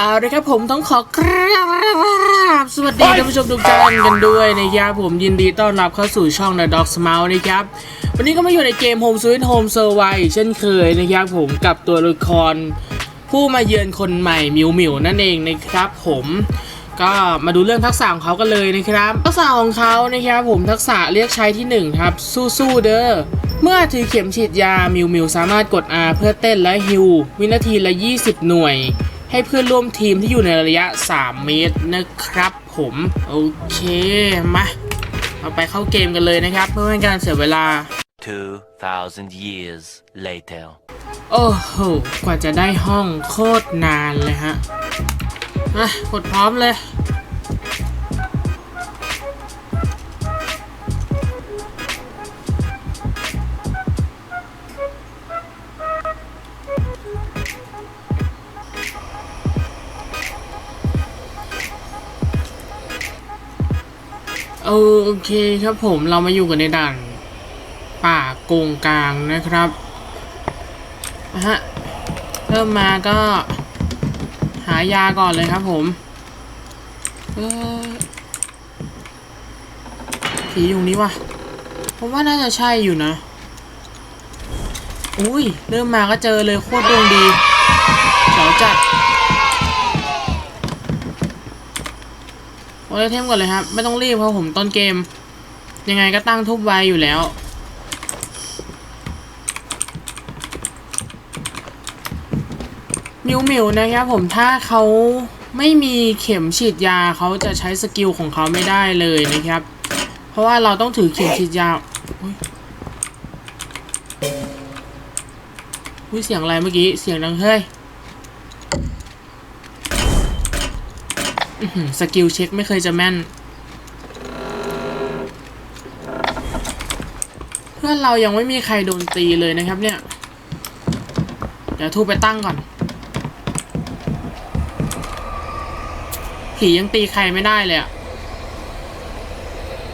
เอาละครับผมต้องขอกราบสวัสดีท่านผู้ชมทุกท่านกันด้วยนะครับผมยินดีต้อนรับเข้าสู่ช่อง The Dog Smile นะครับ วันนี้ก็มาอยู่ในเกม Home Sweet Home Survive เช่นเคยนะครับผมกับตัวละครผู้มาเยือนคนใหม่มิวมิวนั่นเองนะครับผมก็มาดูเรื่องทักษะของเขากันเลยนะครับ ทักษะของเขานะครับผมทักษะเรียกใช้ที่หนึ่งครับ สู้ๆเด้อเมื่อถือเข็มฉีดยามิวมิวสามารถกด R เพื่อเต้นและฮิววินาทีละ 20 หน่วย ให้เพื่อนร่วมทีมที่อยู่ในระยะ 3 เมตรนะครับผม โอเคมาเราไปเข้าเกมกันเลยนะครับ เพื่อไม่ให้การเสียเวลา 2,000 years later. โอ้โห กว่าจะได้ห้องโคตรนานเลยฮะอะกดพร้อมเลย โอเคครับผมเรามาอยู่กันในด่าน ป่าโกงกลางนะครับนะฮะเริ่มมาก็ หายาก่อนเลยครับผมเออผีอยู่นี้วะผมว่าน่าจะใช่อยู่นะ อุ้ยเริ่มมาก็เจอเลยโคตรดวงดีเฉาจัด โอ้ยเทมก่อนเลยครับ ไม่ต้องรีบเพราะผมต้นเกม ยังไงก็ตั้งทุบไวอยู่แล้ว มิวมิวนะครับผมถ้าเขาไม่มีเข็มฉีดยาเขาจะใช้สกิลของเขาไม่ได้เลยนะครับ เพราะว่าเราต้องถือเข็มฉีดยาอุ้ยเสียงอะไรเมื่อกี้ เสียงดังเฮ้ยอื้อหือ สกิลเช็คไม่เคยจะแม่น เพื่อนเรายังไม่มีใครโดนตีเลยนะครับเนี่ย เดี๋ยวทูไปตั้งก่อน ผียังตีใครไม่ได้เลยอะ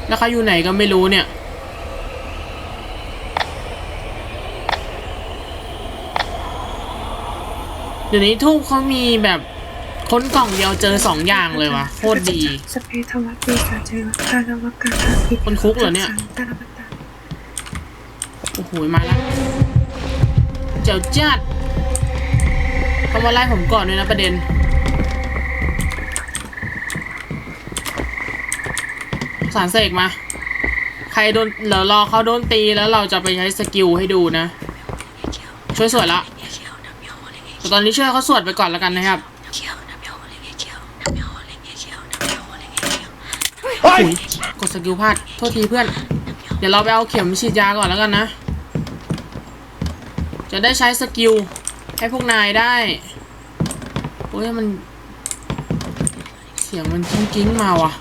แล้วเขาอยู่ไหนก็ไม่รู้เนี่ยเดี๋ยวนี้ทูบเขามีแบบ ค้นกล่องเดียวเจอสองอย่างเลยวะโคตรดีสเปรย์ทวัตปีศาจเจอคารวกาธาปิคนคุกเหรอเนี่ยตาลปัตตาโอ้โหมาแล้วเจ้าจัดเขามาไล่ผมก่อนด้วยนะประเด็นสารเสกมา ใครโดนเดี๋ยวรอเขาโดนตีแล้วเราจะไปใช้สกิลให้ดูนะ ช่วยสวดละแต่ตอนนี้ช่วยเขาสวดไปก่อนแล้วกันนะครับ โอ้ยกดสกิลพลาดโทษทีเพื่อน เดี๋ยวเราไปเอาเข็มฉีดยาก่อนแล้วกันนะ จะได้ใช้สกิลให้พวกนายได้โอ้ยมัน เสียงมันกิ้งกิ้งๆมาว่ะ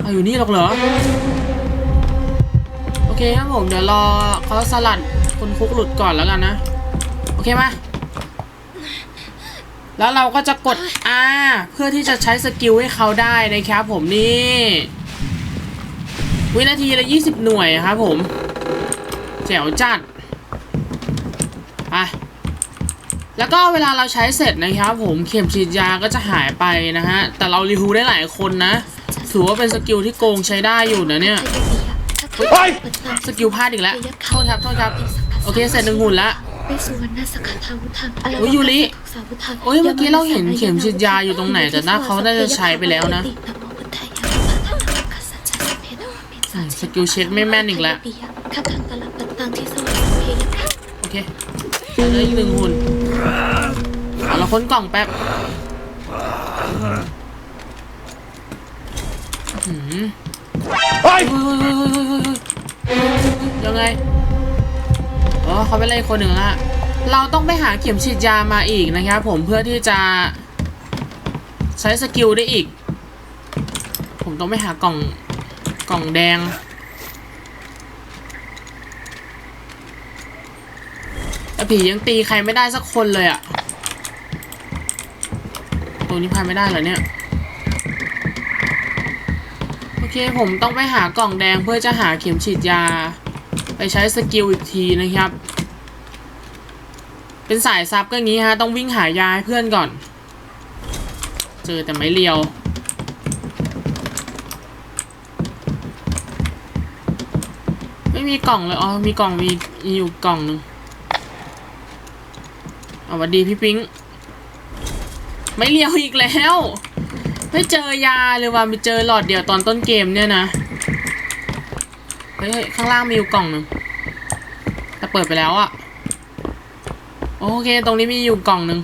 เอาอยู่นี่หรอกเหรอ โอเคครับผมเดี๋ยวรอเขาสลัดคนคุกหลุดก่อนแล้วกันนะ โอเคมา แล้วเราก็จะกด R เพื่อที่จะใช้สกิลให้เขาได้นะครับผมนี่วินาทีละ 20 หน่วยครับผมแจ๋วจัดไปแล้วก็เวลาเราใช้เสร็จนะครับผมเข็มฉีดยาก็จะหายไปนะฮะ แต่เรารีฮูได้หลายคนนะถือว่าเป็นสกิลที่โกงใช้ได้อยู่นะเนี่ยสกิลพลาดอีกแล้วโทษครับโทษครับ โอเคเสร็จหนึ่งหุ่นละ ไปสุวรรณสกัดทาวุธังโอ้ยยูริ โอ้ยเมื่อกี้เราเห็นเข็มฉีดยาอยู่ตรงไหนแต่หน้าเขาน่าจะใช้ไปแล้วนะอืมสกิลเช็คไม่แม่นอีกแล้วคาทังตลับปัตตังที่สวรรค์เพยะโอเคเหลืออีกหนึ่งหุ่นเอาเราค้นกล่องแป๊บหืมเฮ้ยเฮ้ยเฮ้ยเฮ้ยเฮ้ยเฮ้ยเฮ้ยยังไง อ๋อเขาไปไล่คนหนึ่งละเราต้องไปหาเข็มฉีดยามาอีกนะครับผมเพื่อที่จะ ใช้สกิลได้อีก ผมต้องไปหากล่องกล่องแดง แต่ผียังตีใครไม่ได้สักคนเลยอะตัวนี้พาไม่ได้เหรอเนี่ยโอเคผมต้องไปหากล่องแดงเพื่อจะหาเข็มฉีดยา ไปใช้สกิลอีกทีนะครับ เป็นสายซับก็งี้ฮะ ต้องวิ่งหายาให้เพื่อนก่อน เจอแต่ไม้เรียว ไม่มีกล่องเลย อ๋อ มีกล่องมีมีอยู่กล่องหนึ่งเอาสวัสดีพี่ปิ๊ง ไม่เลียวอีกแล้ว ไม่เจอยาเลยว่าไปเจอหลอดเดียวตอนต้นเกมเนี่ยนะ เฮ้ยข้างล่างมีอยู่กล่องหนึ่งแต่เปิดไปแล้วอะโอเค ตรงนี้มีอยู่กล่องหนึ่ง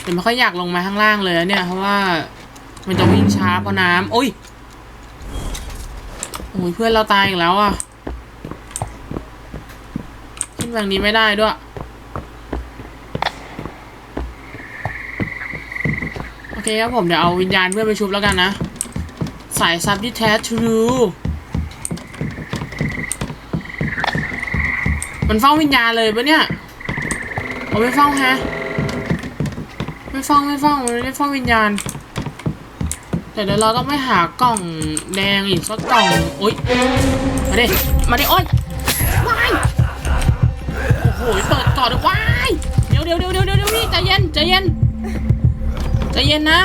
แต่ไม่ค่อยอยากลงมาข้างล่างเลยเนี่ย เพราะว่ามันจะวิ่งช้าเพราะน้ำโอ้ยโอ้ยเพื่อนเราตายอีกแล้วอะขึ้นแบบนี้ไม่ได้ด้วยโอเคครับผมเดี๋ยวเอาวิญญาณเพื่อนไปชุบแล้วกันนะ สายซับที่แท้ทรู มันเฝ้าวิญญาณเลยปะเนี่ยเอาไม่เฝ้าฮะ ไม่เฝ้าไม่เฝ้ามันไม่ได้เฝ้าวิญญาณ แต่เดี๋ยวเราต้องไปหากล่องแดงอีกสักกล่องโอ๊ยมาดิมาดิโอ๊ยว้ายโอ้โหเปิดก่อนเลยว้ายเดี๋ยวเดี๋ยวเดี๋ยวเดี๋ยวเดี๋ยวพี่ใจเย็นใจเย็นใจเย็นนะ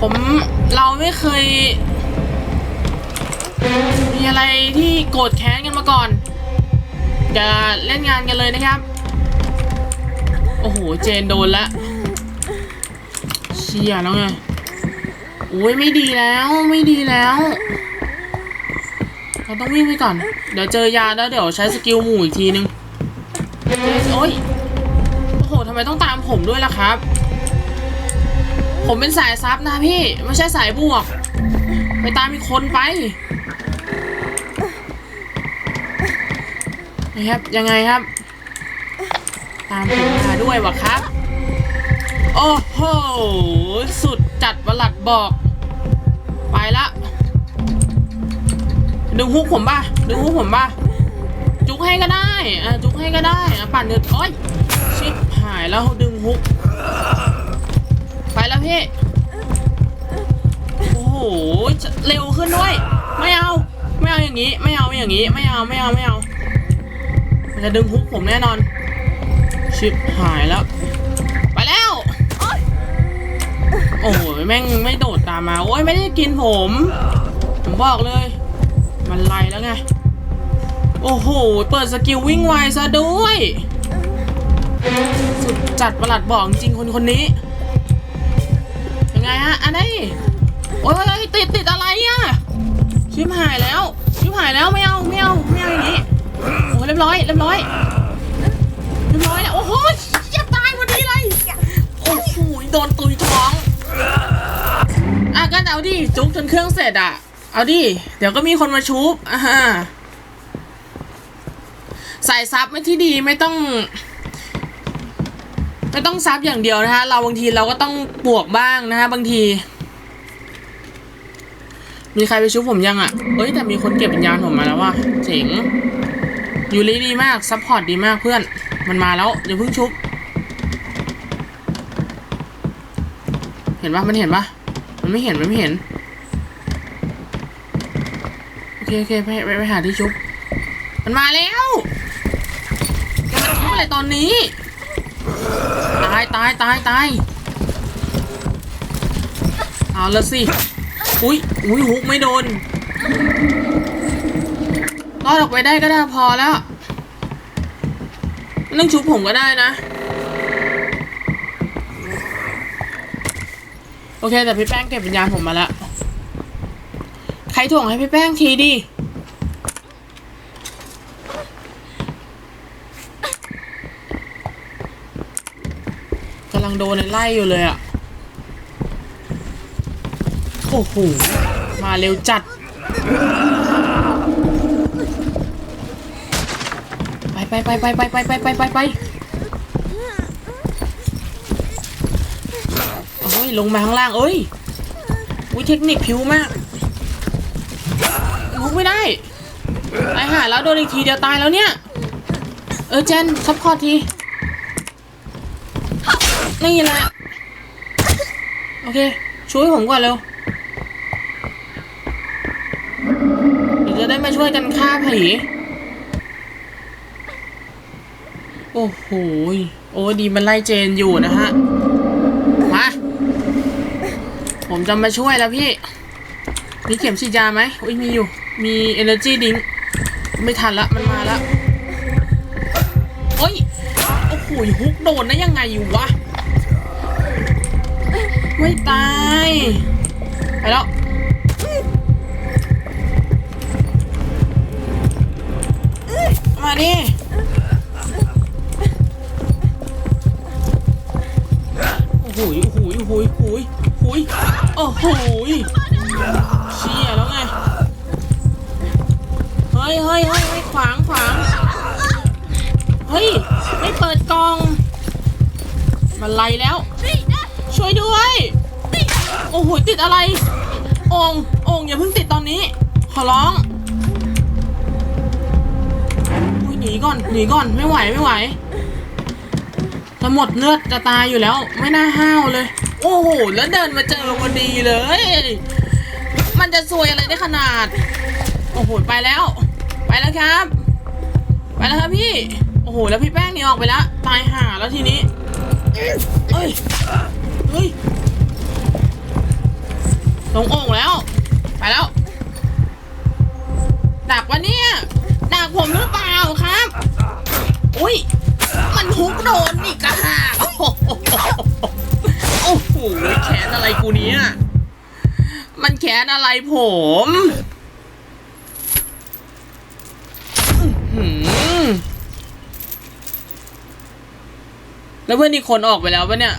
ผมเราไม่เคย มีอะไรที่โกรธแค้นกันมาก่อน อย่าเล่นงานกันเลยนะครับ โอ้โห เจนโดนละ เชียแล้วไงโอ้ยไม่ดีแล้วไม่ดีแล้ว เราต้องวิ่งไปก่อน เดี๋ยวเจอยาแล้วเดี๋ยวใช้สกิลหมู่อีกทีนึงโอ้ยโอ้โหทำไมต้องตามผมด้วยล่ะครับ ผมเป็นสายซับนะพี่ ไม่ใช่สายบวก ไปตามอีกคนไป นะครับ ยังไงครับ ตามผมมาด้วยวะครับ โอ้โห สุดจัดประหลัดบอก ไปละดึงฮุกผมป่ะดึงฮุกผมป่ะ จุกให้ก็ได้อะจุกให้ก็ได้อะปั่นเดือดโอ้ยชิบหายแล้วดึงฮุก ไปแล้วพี่ โอ้โห เร็วขึ้นด้วย ไม่เอา ไม่เอาอย่างนี้ ไม่เอาอย่างนี้ ไม่เอา ไม่เอา ไม่เอา จะดึงฮุกผมแน่นอน ชิบหายแล้ว ไปแล้ว โอ้โหแม่งไม่โดดตามมา โอ้ยไม่ได้กินผม ผมบอกเลย มันไล่แล้วไง โอ้โห เปิดสกิลวิ่งไวซะด้วย สุดจัดประหลัดบอกจริงคนคนนี้ ยังไงฮะ อันนี้โอ้ยติดติดอะไรอะ ชิบหายแล้ว ชิบหายแล้วไม่เอาไม่เอาไม่เอาอย่างนี้ โอ้ยเรียบร้อยเรียบร้อยเรียบร้อยแล้วโอ้โหจะตายพอดีเลยโอ้โหโดนตุยท้องอะก็เอาดิจุกจนเครื่องเสร็จอะ เอาดิเดี๋ยวก็มีคนมาชุบอ่าฮะใส่ซับไม่ที่ดีไม่ต้องไม่ต้องซับอย่างเดียวนะฮะเราบางทีเราก็ต้องบวกบ้างนะฮะบางที มีใครไปชุบผมยังอะ่ะเอ้ยแต่มีคนเก็บวิญญาณผมมาแล้วว่ะเจ๋ง ยูริดีมากซัพพอร์ตดีมากเพื่อน มันมาแล้ว อย่าเพิ่งชุบ เห็นปะมันเห็นปะมันไม่เห็น มันไม่เห็น โอเคโอเคไปไปไปหาที่ชุบ มันมาแล้วจะมาชุบอะไรตอนนี้ ตายตายตายตายเอาละสิ อุ้ยอุ้ยฮุกไม่โดน รอดออกไปได้ก็ได้พอแล้วไม่องชุบผมก็ได้นะ โอเค แต่พี่แป้งเก็บวิญญาณผมมาแล้ว ใครถ่วงให้พี่แป้งทีดิกำลังโดนไล่อยู่เลยอะโอ้โห มาเร็วจัด ไปไปไปไปไปไปไปไปไปโอ้ยลงมาข้างล่างเอ้ยวิเทคนิคผิวมากลุกไม่ได้ตายหาแล้วโดนอีกทีเดียวตายแล้วเนี่ย เออเจนซัพพอร์ตทีนี่แหละโอเค ช่วยผมก่อนเร็วเดี๋ยวจะได้มาช่วยกันฆ่าผีโอ้โหยโอ้ดีมันไล่เจนอยู่นะฮะ มา ผมจะมาช่วยแล้วพี่ มีเข็มฉีดยาไหมอุ้ยมีอยู่ มี energy drink ไม่ทันละมันมาละโอ้ยโอ้โหฮุกโดนได้ยังไงอยู่วะ ไม่ตาย ไปแล้วมาดิ โอ้โหโอ้โหโอ้โหโอ้โหโอ้โหโอ้โหเชี่ยแล้วไง เฮ้ยเฮ้ยเฮ้ยขวางขวาง เฮ้ย ไม่เปิดกล่อง มันไล่แล้ว ช่วยด้วย โอ้โหติดอะไร ององอย่าเพิ่งติดตอนนี้ ขอร้องหนีก่อน หนีก่อน ไม่ไหว ไม่ไหว จะหมดเลือดจะตายอยู่แล้ว ไม่น่าห้าวเลย โอ้โห แล้วเดินมาเจอพอดีเลย มันจะซวยอะไรได้ขนาด โอ้โห ไปแล้ว ไปแล้วครับ ไปแล้วครับพี่ โอ้โห แล้วพี่แป้งนี่ออกไปแล้ว ตายห่าแล้วทีนี้ เอ้ย เฮ้ยลงโอ่งแล้ว ไปแล้ว ดักวะเนี่ย ดักผมหรือเปล่าครับ อุ้ย มันฮุกโดนอีกอะค่ะโอ้โหแขนอะไรกูเนี้ยมันแขนอะไรผมแล้วเพื่อนอีกคนออกไปแล้วปะเนี่ย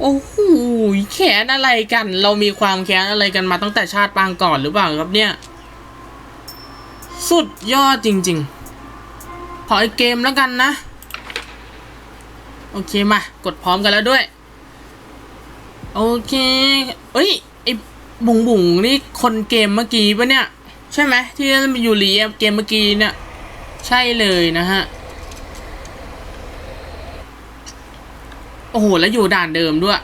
โอ้โหแขนอะไรกัน เรามีความแค้นอะไรกันมาตั้งแต่ชาติปางก่อนหรือเปล่าครับเนี่ย สุดยอดจริงๆขอไอเกมแล้วกันนะ โอเคมา กดพร้อมกันแล้วด้วย โอเค เอ้ย ไอบุ๋งบุ๋งนี่คนเกมเมื่อกี้ปะเนี่ย ใช่ไหมที่อยู่รีเกมเมื่อกี้เนี่ย ใช่เลยนะฮะ โอ้โห แล้วอยู่ด่านเดิมด้วย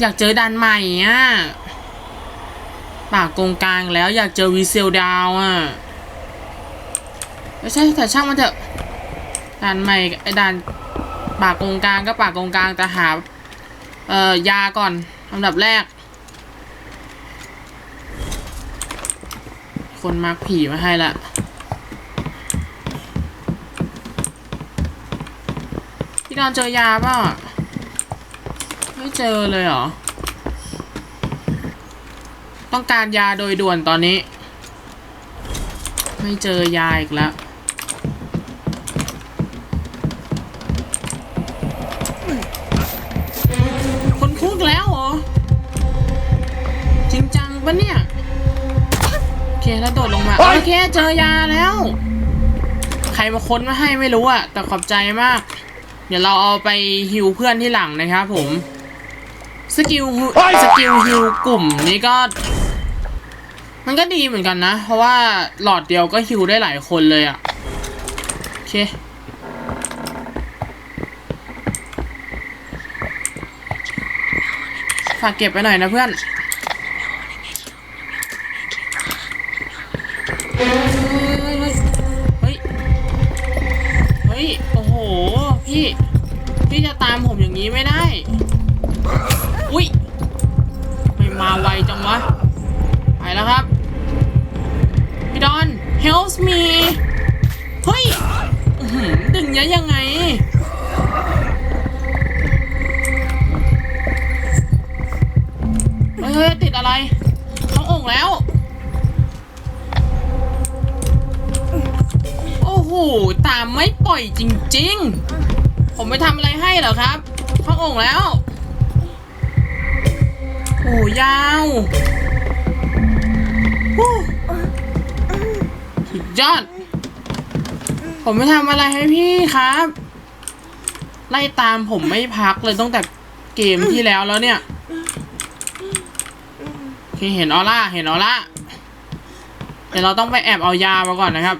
อยากเจอด่านใหม่อะ ปากกงกลางแล้วอยากเจอวีเซลดาวอะไม่ใช่แต่ช่างมันเถอะด่านใหม่ไอ้ด่านปากกงกลางก็ปากกงกลางแต่หาเอ่อยาก่อนลำดับแรก คนมาร์กผีมาให้ละพี่ดอนเจอยาเปล่าอะไม่เจอเลยเหรอ ต้องการยาโดยด่วนตอนนี้ ไม่เจอยาอีกแล้วคนคุกแล้วเหรอ จริงจังปะเนี่ย โอเคแล้วโดดลงมา โอเค เจอยาแล้ว ใครมาค้นมาให้ไม่รู้อะแต่ขอบใจมาก เดี๋ยวเราเอาไปฮิวเพื่อนที่หลังนะครับผมสกิลฮิวสกิลฮิวกลุ่มนี้ก็ มันก็ดีเหมือนกันนะ เพราะว่าหลอดเดียวก็ฮิวได้หลายคนเลยอะโอเค ฝากเก็บไปหน่อยนะเพื่อน ตามไม่ปล่อยจริง ๆ ผมไปทำอะไรให้เหรอครับท้องโอ่งแล้วโอ้ยาวฮู้สุดยอด ผมไม่ทำอะไรให้พี่ครับ ไล่ตามผมไม่พักเลยตั้งแต่เกมที่แล้วแล้วเนี่ยโอเคเห็นออร่า เห็นออร่า เดี๋ยวเราต้องไปแอบเอายามาก่อนนะครับ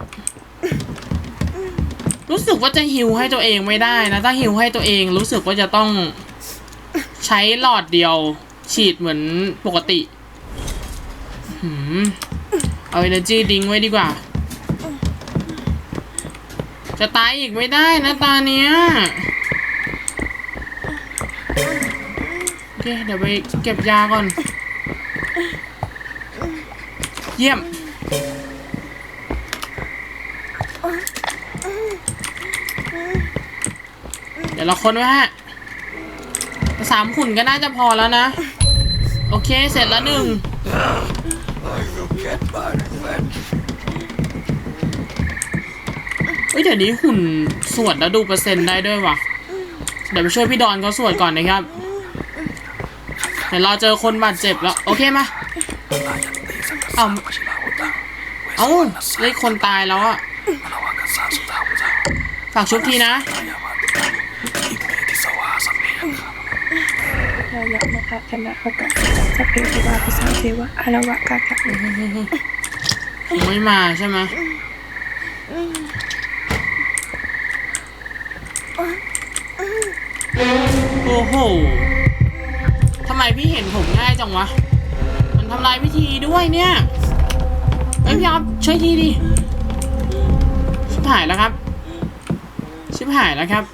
รู้สึกว่าจะฮิวให้ตัวเองไม่ได้นะ ถ้าฮิวให้ตัวเองรู้สึกว่าจะต้องใช้หลอดเดียว ฉีดเหมือนปกติเอา energy ดิ้งไว้ดีกว่า จะตายอีกไม่ได้นะตาเนี้ยโอเคเดี๋ยวไปเก็บยาก่อน เยี่ยม เดี๋ยวเราคนไว้ฮะสามขุนก็น่าจะพอแล้วนะ โอเค เสร็จแล้วหนึ่งเฮ้ยเดี๋ยวนี้หุ่นสวดแล้วดูเปอร์เซ็นต์ได้ด้วยวะเดี๋ยวไปช่วยพี่ดอนเขาสวดก่อนนะครับเดี๋ยวเราเจอคนบาดเจ็บแล้ว โอเคมาเอาเอ้าเลยคนตายแล้วอะฝากชุบทีนะ เรา อยากมาพัฒนาประกาศสัพเพเทวาพิสังเทวะอารวะกาถายังไม่มาใช่ไหมโอ้โหทำไมพี่เห็นผมง่ายจังวะ มันทำลายพิธีด้วยเนี่ยเอ้ยพี่อ๊อฟช่วยทีดิ ชิบหายแล้วครับ ชิบหายแล้วครับ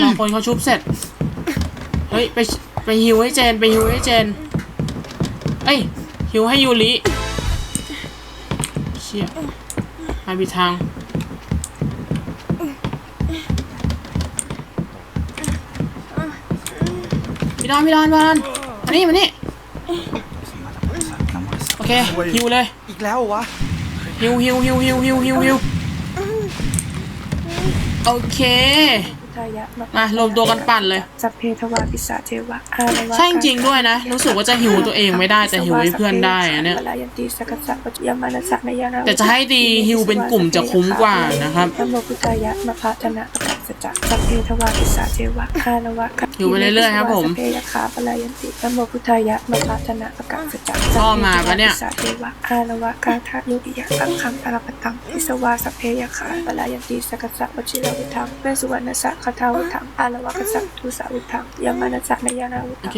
รอ คนเขาชุบเสร็จ เฮ้ย ไปไปฮิวให้เจน ไปฮิวให้เจน เอ้ยฮิวให้ยูริเชี่ยมาผิดทาง พี่ดอนพี่ดอนพี่ดอนมานี่มานี่ โอเคฮิวเลย อีกแล้วเหรอวะฮิวฮิวฮิวฮิวฮิวฮิวฮิวโอเคพุทธายะมารวมตัวกันปั่นเลย สัพเพทวาพิสาเทวะอารวะใช่จริงๆด้วยนะ รู้สึกว่าจะหิวตัวเองไม่ได้แต่หิวให้เพื่อนได้อะเนี่ยวลายันตีสกัสสะปัจจยามานัสสะนายานาแต่จะให้ดีฮิวเป็นกลุ่มจะคุ้มกว่านะครับ ธรรมพุทธายะมาพัฒนาประกาศสัจจะสัพเพทวาพิสาเทวะอารวะกาหิวไปเรื่อยๆครับผมสัพเพยคาปลายันติธรรมพุทธายะมาพัฒนาประกาศสัจจะพ่อมาปะเนี่ย สัพเพทวาพิสาเทวะอารวะกาธานุติยะสังขังอรปตังทิสวาสัพเพยคาปลายันติสกัสสะปัจจิรวุธังเวสสุวรรณสัคทาวุธังอารวะกัสสะทุสาวุธังยามานัสสะนายานาวุโอธังเค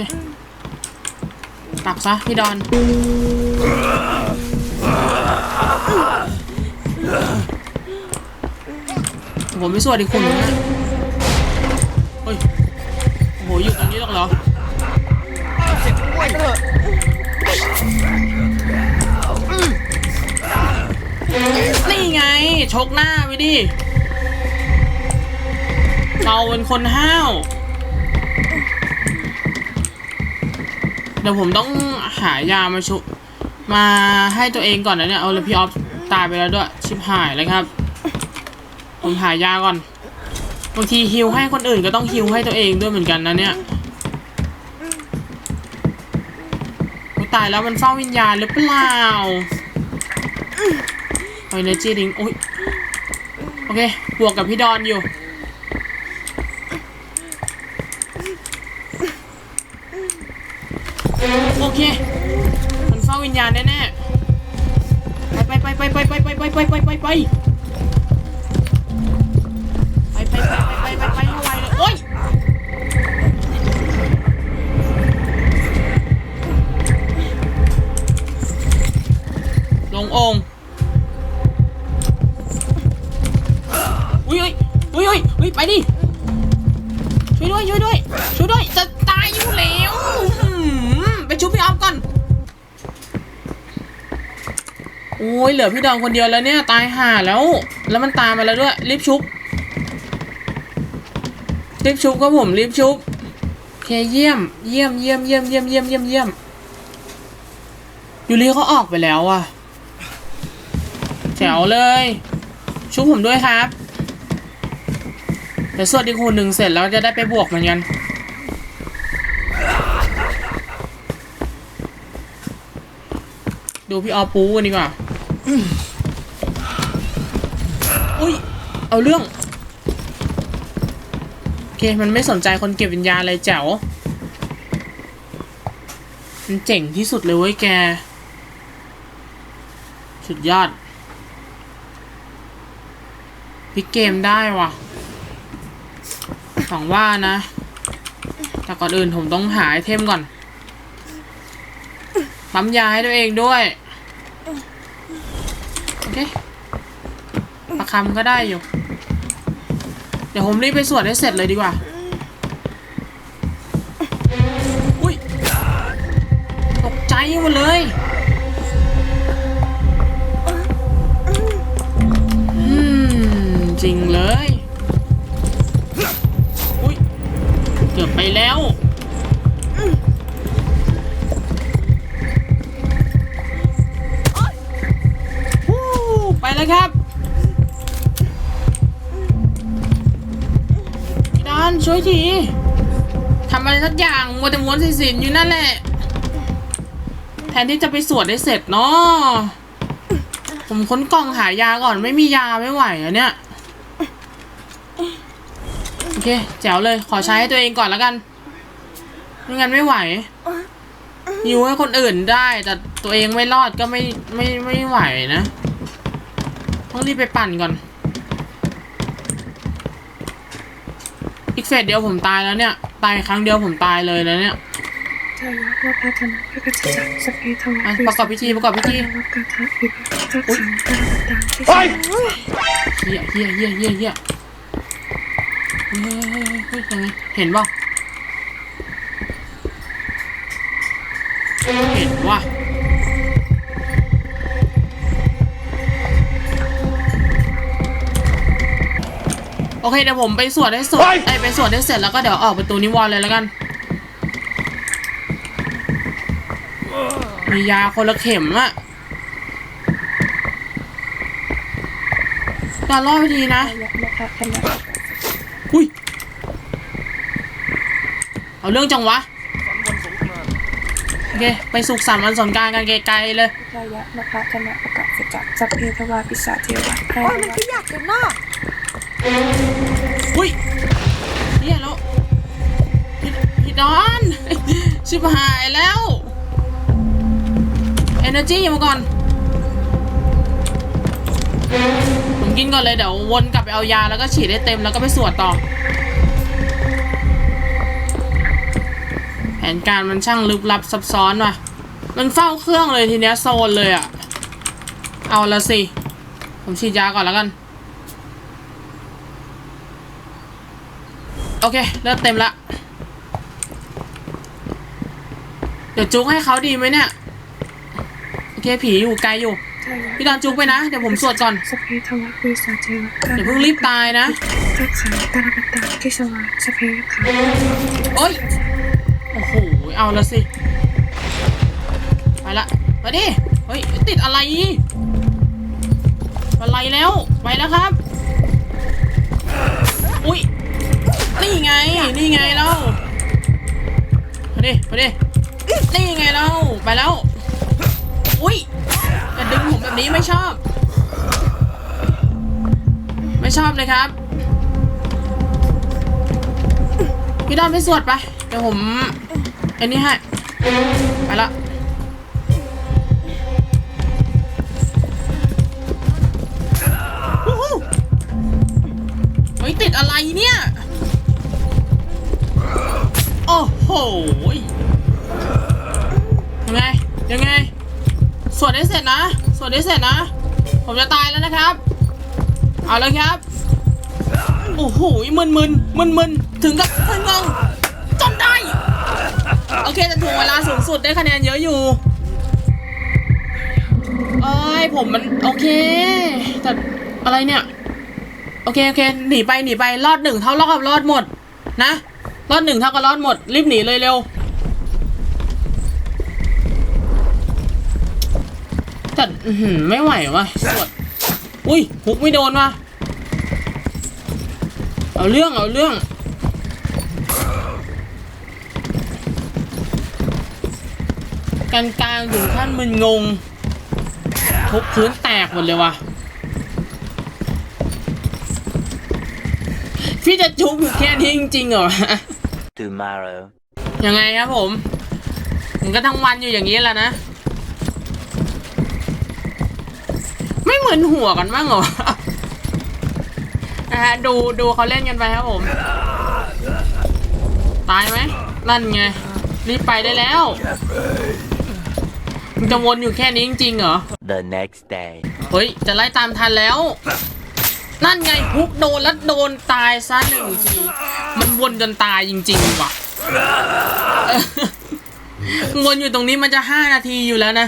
ปักซะพี่ดอนผมไม่สวัสดีคุณนะเฮ้ยโอ้โหอยู่ตรงนี้หรอกเหรอ นี่ไง ชกหน้าไปดิ เราเป็นคนห้าว เดี๋ยวผมต้องหายามาชุ มาให้ตัวเองก่อนนะเนี่ย เอาเลยพี่ออฟตายไปแล้วด้วย ชิบหายเลยครับ ผมหายาก่อน บางทีฮิวให้คนอื่นก็ต้องฮิวให้ตัวเองด้วยเหมือนกันนะเนี่ยตายแล้วมันเฝ้าวิญญาณหรือเปล่าเอาเนจีดิงโอ้ย โอเค บวกกับพี่ดอนอยู่ โอ เค มันเฝ้าวิญญาณแน่ๆ ไปไปไปไปไปไปไปไปไปไปไปไปไปไปไปไปไปไปให้ไวเลยโอ๊ยลงองอุ้ยอุ้ยอุ้ยอุ้ยไปดิ โอ้ยเหลือพี่ดองคนเดียวแล้วเนี่ยตายห่าแล้ว แล้วมันตามมาแล้วด้วยรีบชุบรีบชุบก็ผมรีบชุบโอเคเยี่ยม เยี่ยมเยี่ยมเยี่ยมเยี่ยมเยี่ยมเยี่ยมเยี่ยมยูริเขาออกไปแล้วอะแจ๋วเลย ชุบผมด้วยครับเดี๋ยวสวดอีกคูหนึ่งเสร็จแล้วจะได้ไปบวกเหมือนกันดูพี่ออปูกันดีกว่า อุ้ย เอาเรื่อง โอเค มันไม่สนใจคนเก็บวิญญาณเลยแจ๋ว มันเจ๋งที่สุดเลยเว้ยแก สุดยอดพลิกเกมได้ว่ะหวังว่านะ แต่ก่อนอื่นผมต้องหาไอเทมก่อนปั๊มยาให้ตัวเองด้วย โอเคประคำก็ได้อยู่ เดี๋ยวผมรีบไปสวดให้เสร็จเลยดีกว่า อุ้ย ตกใจหมดเลยอืมจริงเลย อุ้ย เกือบไปแล้วะครับพี่ดอนช่วยทีทำอะไรสักอย่างมัวแต่ม้วนสายสินอยู่นั่นแหละ แทนที่จะไปสวดได้เสร็จเนาะผมค้นกล่องหายาก่อนไม่มียาไม่ไหวอะเนี่ยโอเคแจ๋วเลยขอใช้ให้ตัวเองก่อนแล้วกันไม่งั้นไม่ไหวยิวให้คนอื่นได้ แต่ตัวเองไม่รอดก็ไม่ไม่ไม่ไหวนะ ต้องรีบไปปั่นก่อน อีกเฟสเดียวผมตายแล้วเนี่ย ตายครั้งเดียวผมตายเลยแล้วเนี่ยทายะวะพัฒนาพระกัจจาสพเพทวะอะประกอบพิธีประกอบพิธีวะกาทะวิภัตขังตาลปัตตังที่เฮียเฮียเฮียเฮียเฮียเฮ้ยเฮ้ยเฮ้ยเฮ้ยยังไงเห็นเปล่าเห็นว่ะ โอเคเดี๋ยวผมไปสวดให้สวดไอยไปสวดให้เสร็จแล้วก็เดี๋ยวออกประตูนิวรณ์เลยแล้วกัน มียาคนละเข็มอะตอนรอบทีนะทายะวะพัฒนาอุ้ย เอาเรื่องจังวะ โอเค ไปสุขสันต์วันสงกรารกันไกลๆเลยทายะวะพัฒนาประกาศจักสัพเพทวาปิสาเทวะให้โอ้ยมันขยับกันเนาะ อุ้ยเฮียแล้วพี่พี่ดอน ชิบหายแล้ว Energy มาก่อน ผมกินก่อนเลยเดี๋ยววนกลับไปเอายาแล้วก็ฉีดให้เต็มแล้วก็ไปสวดต่อ แผนการมันช่างลึกลับซับซ้อนว่ะ มันเฝ้าเครื่องเลยทีเนี้ยโซนเลยอะเอาละสิ ผมฉีดยาก่อนแล้วกัน โอเคเลือดเต็มละ เดี๋ยวจุกให้เขาดีไหมเนี่ย โอเคผีอยู่ไกลอยู่ทายะพี่ดอนจุกไปนะ เดี๋ยวผมสวดก่อนสัพเพทวะปิสาเทวะเดี๋ยวเพิ่งรีบตายนะทักขังตาลปัตตังที่สวาสัพเพขังโอ้ย โอ้โห เอาละสิ ไปละ มาดิ เฮ้ย ติดอะไร อะไรแล้ว ไปแล้วครับ อุ้ย นี่ไง นี่ไงเรามาดิมาดินี่ไงเราไปแล้ว อุ้ยจะดึงผมแบบนี้ไม่ชอบ ไม่ชอบเลยครับ พี่ดอนไปสวดไป เดี๋ยวผมอ้นี่ให้ไปละวู้ฮู้เฮ้ยติดอะไรเนี่ย หยังไง ยังไง สวดได้เสร็จนะ สวดได้เสร็จนะ ผมจะตายแล้วนะครับ เอาเลยครับ โอ้โหมึนมึนมึนมึนถึงกับมึนงงจนได้ โอเคแต่ถูกเวลาสูงสุดได้คะแนนเยอะอยู่เอ้ยผมมันโอเค แต่อะไรเนี่ย โอเค โอเค หนีไปหนีไปรอดหนึ่งเท่ารอดกับรอดหมด นะ รอดหนึ่งเท่ากับรอดหมด รีบหนีเลยเร็วแต่อื้อหือไม่ไหววะสวดอุ้ยฮุกไม่โดนวะเอาเรื่อง เอาเรื่องการกลางถึงขั้นมึนงงทุบพื้นแตกหมดเลยว่ะพี่จะจุบอยู่แค่นี้จริงๆเหรอ Tomorrow. ยังไงครับผมผมก็ทั้งวันอยู่อย่างนี้แหละนะ ไม่เหมือนหัวกันบ้างเหรอนะฮะดูดูเขาเล่นกันไปครับผม ตายไหมนั่นไง รีบไปได้แล้วมันจะวนอยู่แค่นี้จริงๆเหรอ The next day. เฮ้ย จะไล่ตามทันแล้ว นั่นไงพุกโดนแล้วโดนตายซะหนึ่งที มันวนจนตายจริงๆว่ะวนอยู่ตรงนี้มันจะห้านาทีอยู่แล้วนะ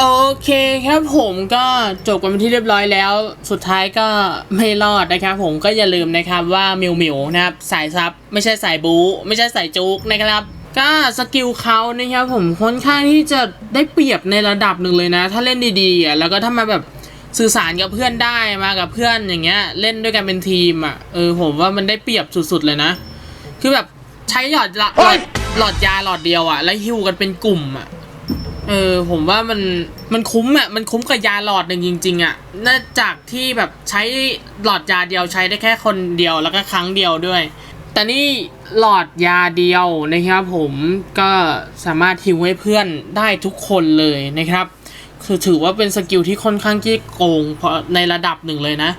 โอเคครับผมก็จบกันเป็นที่เรียบร้อยแล้ว สุดท้ายก็ไม่รอดนะครับผมก็อย่าลืมนะครับว่ามิวมิวนะครับ สายซับไม่ใช่สายบู ไม่ใช่สายจุกนะครับ ก็สกิลเขานะครับผมค่อนข้างที่จะได้เปรียบในระดับหนึ่งเลยนะ ถ้าเล่นดีๆอะแล้วก็ถ้ามาแบบสื่อสารกับเพื่อนได้มากับเพื่อนอย่างเงี้ย เล่นด้วยกันเป็นทีมอะเออผมว่ามันได้เปรียบสุดๆเลยนะ คือแบบใช้หลอดละหลอดหลอดยาหลอดเดียวอะแล้วฮิวกันเป็นกลุ่มอะเออผมว่ามันมันคุ้มอะมันคุ้มกับยาหลอดหนึ่งจริง ๆอะน่าจากที่แบบใช้หลอดยาเดียวใช้ได้แค่คนเดียวแล้วก็ครั้งเดียวด้วย แต่นี่ หลอดยาเดียวนะครับผมก็สามารถฮิวให้เพื่อนได้ทุกคนเลยนะครับ คือถือว่าเป็นสกิลที่ค่อนข้างที่โกงเพราะในระดับหนึ่งเลยนะ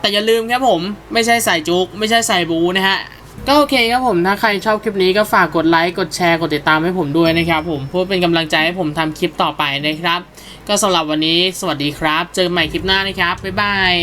แต่อย่าลืมครับผมไม่ใช่ใส่จุก ไม่ใช่ใส่บูนะฮะ ก็โอเคครับผมถ้าใครชอบคลิปนี้ก็ฝากกดไลค์กดแชร์กดติดตามให้ผมด้วยนะครับผมเพื่อเป็นกำลังใจให้ผมทำคลิปต่อไปนะครับ ก็สำหรับวันนี้สวัสดีครับ เจอกันใหม่คลิปหน้านะครับบ๊ายบาย